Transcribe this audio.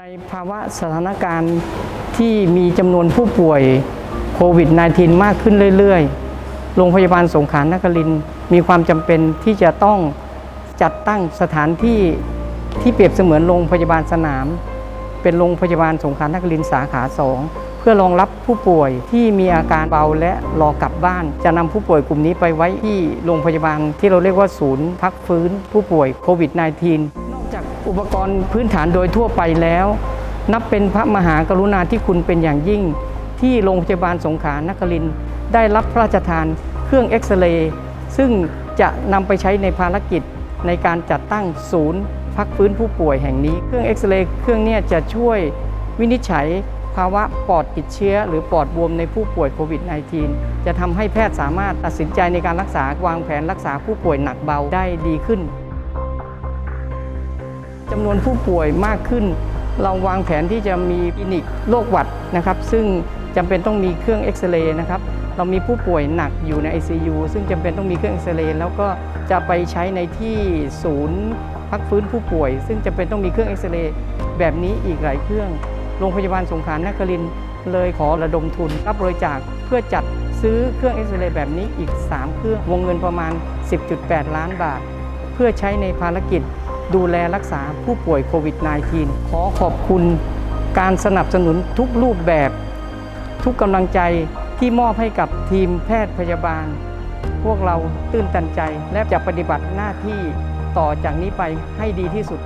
ในภาวะสถานการณ์ที่มีจำนวนผู้ป่วยโควิด -19 มากขึ้นเรื่อยๆ โรงพยาบาลสงขลานครินมีความจำเป็นที่จะต้องจัดตั้งสถานที่ที่เปรียบเสมือนโรงพยาบาลสนาม เป็นโรงพยาบาลสงขลานครินสาขา 2 เพื่อรองรับผู้ป่วยที่มีอาการเบาและรอกลับบ้าน จะนำผู้ป่วยกลุ่มนี้ไปไว้ที่โรงพยาบาลที่เราเรียกว่าศูนย์พักฟื้นผู้ป่วยโควิด -19 อุปกรณ์พื้นฐานโดยทั่วไปแล้ว นับเป็นพระมหากรุณาธิคุณเป็นอย่างยิ่ง ที่โรงพยาบาลสงขลานครินได้รับพระราชทานเครื่องเอ็กซเรย์ซึ่งจะนำไปใช้ในภารกิจในการจัดตั้งศูนย์ พักฟื้นผู้ป่วยแห่งนี้ เครื่องเอ็กซเรย์เครื่องนี้จะช่วยวินิจฉัยภาวะปอดติดเชื้อ หรือปอดบวมในผู้ป่วยโควิด -19 จะทำให้แพทย์สามารถตัดสินใจในการรักษาวางแผนรักษาผู้ป่วยหนักเบาได้ดีขึ้น จำนวนผู้ป่วยมากขึ้น เราวางแผนที่จะมีคลินิกโรคหวัดนะครับ ซึ่งจำเป็นต้องมีเครื่องเอ็กซเรย์นะครับ เรามีผู้ป่วยหนักอยู่ใน ICU ซึ่งจำเป็นต้องมีเครื่องเอ็กซเรย์แล้วก็จะไปใช้ในที่ศูนย์พักฟื้นผู้ป่วย ซึ่งจำเป็นต้องมีเครื่องเอ็กซเรย์แบบนี้อีกหลายเครื่อง โรงพยาบาลสงขลานครินเลยขอระดมทุน รับบริจาคเพื่อจัดซื้อเครื่องเอ็กซเรย์แบบนี้อีก 3 เครื่องวงเงินประมาณ 10.8 ล้านบาท เพื่อใช้ในภารกิจ ดูแลรักษาผู้ป่วยโควิด -19 ขอขอบคุณการสนับสนุนทุกรูปแบบ ทุกกำลังใจที่มอบให้กับทีมแพทย์พยาบาล พวกเราตื้นตันใจและจะปฏิบัติหน้าที่ต่อจากนี้ไปให้ดีที่สุด